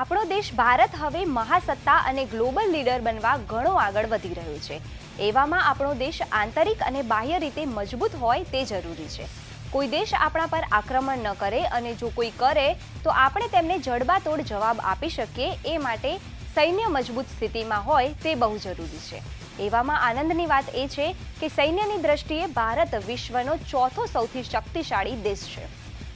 આપણો દેશ ભારત હવે મહાસત્તા અને ગ્લોબલ લીડર બનવા ઘણો આગળ વધી રહ્યો છે. એવામાં આપણો દેશ આંતરિક અને બાહ્ય રીતે મજબૂત હોય તે જરૂરી છે. કોઈ દેશ આપણા પર આક્રમણ ન કરે અને જો કોઈ કરે, તો આપણે તેમને જડબાતોડ જવાબ આપી શકીએ, એ માટે સૈન્ય મજબૂત સ્થિતિમાં હોય તે બહુ જરૂરી છે. એવામાં આનંદની વાત એ છે કે સૈન્યની દ્રષ્ટિએ ભારત વિશ્વનો ચોથો સૌથી શક્તિશાળી દેશ છે.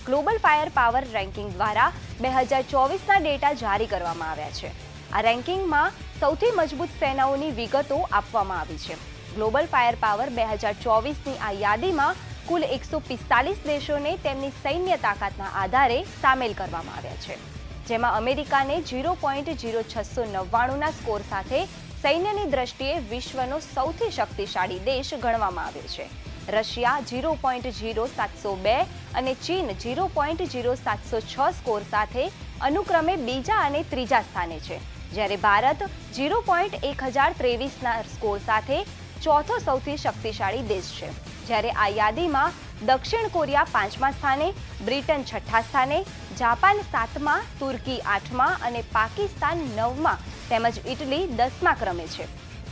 ગ્લોબલ ફાયર પાવર રેન્કિંગ દ્વારા બે હજાર ચોવીસના ડેટા જારી કરવામાં આવ્યા છે. આ રેન્કિંગમાં સૌથી મજબૂત સેનાઓની વિગતો આપવામાં આવી છે. ગ્લોબલ ફાયર પાવર બે હજાર ચોવીસની આ યાદીમાં કુલ એકસો પિસ્તાલીસ દેશોને તેમની સૈન્ય તાકાતના આધારે સામેલ કરવામાં આવ્યા છે. જેમાં અમેરિકાને ઝીરો પોઈન્ટ ઝીરો છસો નવ્વાણુંના સ્કોર સાથે સૈન્યની દ્રષ્ટિએ વિશ્વનો સૌથી શક્તિશાળી દેશ ગણવામાં આવ્યો છે. રશિયા ઝીરો પોઈન્ટ ઝીરો સાતસો બે અને ચીન ઝીરો પોઈન્ટ ઝીરો સાતસો છ સ્કોર સાથે અનુક્રમે બીજા અને ત્રીજા સ્થાને છે. જ્યારે ભારત ઝીરો પોઈન્ટ એક હજાર ત્રેવીસના સ્કોર સાથે ચોથો સૌથી શક્તિશાળી દેશ છે. જ્યારે આ યાદીમાં દક્ષિણ કોરિયા પાંચમા સ્થાને, બ્રિટન છઠ્ઠા સ્થાને, જાપાન સાતમા, તુર્કી આઠમા અને પાકિસ્તાન નવમા તેમજ ઇટલી દસમા ક્રમે છે.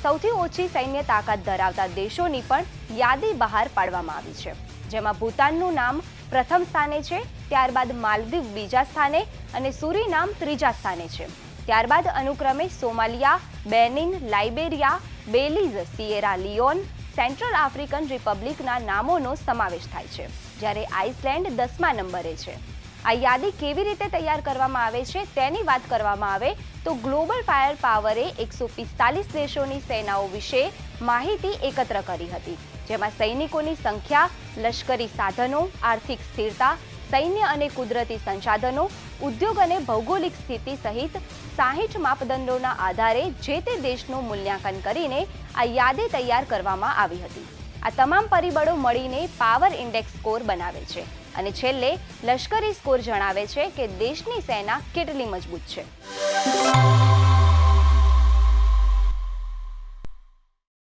સૌથી ઓછી સૈન્ય તાકાત ધરાવતા દેશોની પણ યાદી બહાર પાડવામાં આવી છે. જેમાં ભૂતાનનું નામ પ્રથમ સ્થાને છે, ત્યારબાદ માલદીવ બીજા સ્થાને અને સુરીનામ ત્રીજા સ્થાને છે. ત્યારબાદ અનુક્રમે Somalia, Benin, Liberia, Belize, Sierra Leone, Central African રિપબ્લિકના નામોનો સમાવેશ થાય છે, જ્યારે આઇસલેન્ડ દસમા નંબરે છે. આ યાદી કેવી રીતે તૈયાર કરવામાં આવે છે તેની વાત કરવામાં આવે તો ગ્લોબલ ફાયર પાવરે એકસો પિસ્તાલીસ દેશોની સેનાઓ વિશે માહિતી એકત્ર કરી હતી, જેમાં સૈનિકોની સંખ્યા, લશ્કરી સાધનો, આર્થિક સ્થિરતા, સૈન્ય અને કુદરતી સંસાધનો, ઉદ્યોગ અને ભૌગોલિક સ્થિતિ સહિત સાહીઠ માપદંડોના આધારે જે તે દેશનું મૂલ્યાંકન કરીને આ યાદી તૈયાર કરવામાં આવી હતી. આ તમામ પરિબળો મળીને પાવર ઇન્ડેક્સ સ્કોર બનાવે છે. અને છેલ્લે લશ્કરી સ્કોર જણાવે છે કે દેશની સેના કેટલી મજબૂત છે.